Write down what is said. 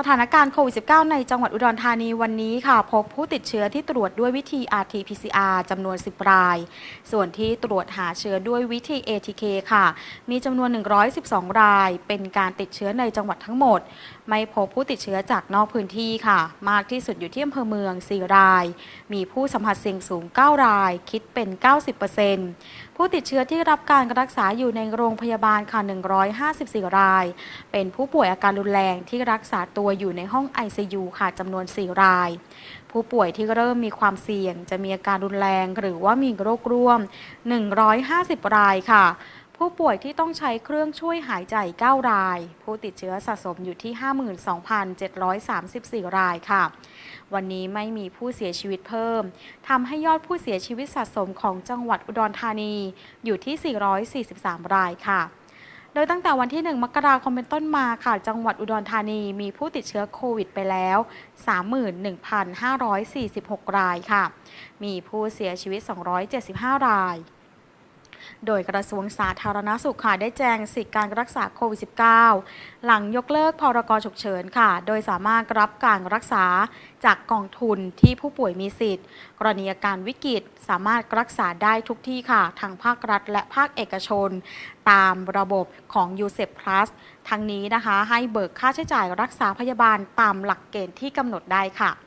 สถานการณ์โควิด -19 ในจังหวัดอุดรธานีวันนี้ค่ะ พบผู้ติดเชื้อที่ตรวจด้วยวิธี RT-PCR จำนวน 10 ราย ส่วนที่ตรวจหาเชื้อด้วยวิธี ATK ค่ะ มีจำนวน 112 ราย เป็นการติดเชื้อในจังหวัดทั้งหมด ไม่พบผู้ติดเชื้อจากนอกพื้นที่ค่ะ มากที่สุดอยู่ที่อำเภอเมือง 4 ราย มีผู้สัมผัสเสี่ยงสูง 9 ราย คิดเป็น 90%ผู้ติดเชื้อที่รับการรักษาอยู่ในโรงพยาบาลค่ะ 154 ราย เป็นผู้ป่วยอาการรุนแรงที่รักษาตัวอยู่ในห้อง ICU ค่ะจำนวน 4 ราย ผู้ป่วยที่เริ่มมีความเสี่ยง จะมีอาการรุนแรง หรือว่ามีโรคร่วม 150 รายค่ะผู้ป่วยที่ต้องใช้เครื่องช่วยหายใจ 9 ราย ผู้ติดเชื้อสะสมอยู่ที่ 52,734 รายค่ะ วันนี้ไม่มีผู้เสียชีวิตเพิ่ม ทำให้ยอดผู้เสียชีวิตสะสมของจังหวัดอุดรธานีอยู่ที่ 443 รายค่ะ ดยตั้งแต่วันที่ 1 มกราคมเป็นต้นมาค่ะ จังหวัดอุดรธานีมีผู้ติดเชื้อโควิดไปแล้ว 31,546 รายค่ะ มีผู้เสียชีวิต 275 ราย โดยกระทรวงสาธารณสุขค่ะได้แจ้งสิทธิการรักษาโควิด -19 หลังยกเลิกพรกฉุกเฉินค่ะ โดยสามารถรับการรักษาจากกองทุนที่ผู้ป่วยมีสิทธิ์ กรณีอาการวิกฤตสามารถรักษาได้ทุกที่ค่ะ ทางภาครัฐและภาคเอกชน ตามระบบของ u s e p Plus ทั้งนี้นะคะ ให้เบิกค่าใช้จ่ายรักษาพยาบาลตามหลักเกณฑ์ที่กำหนดได้ค่ะ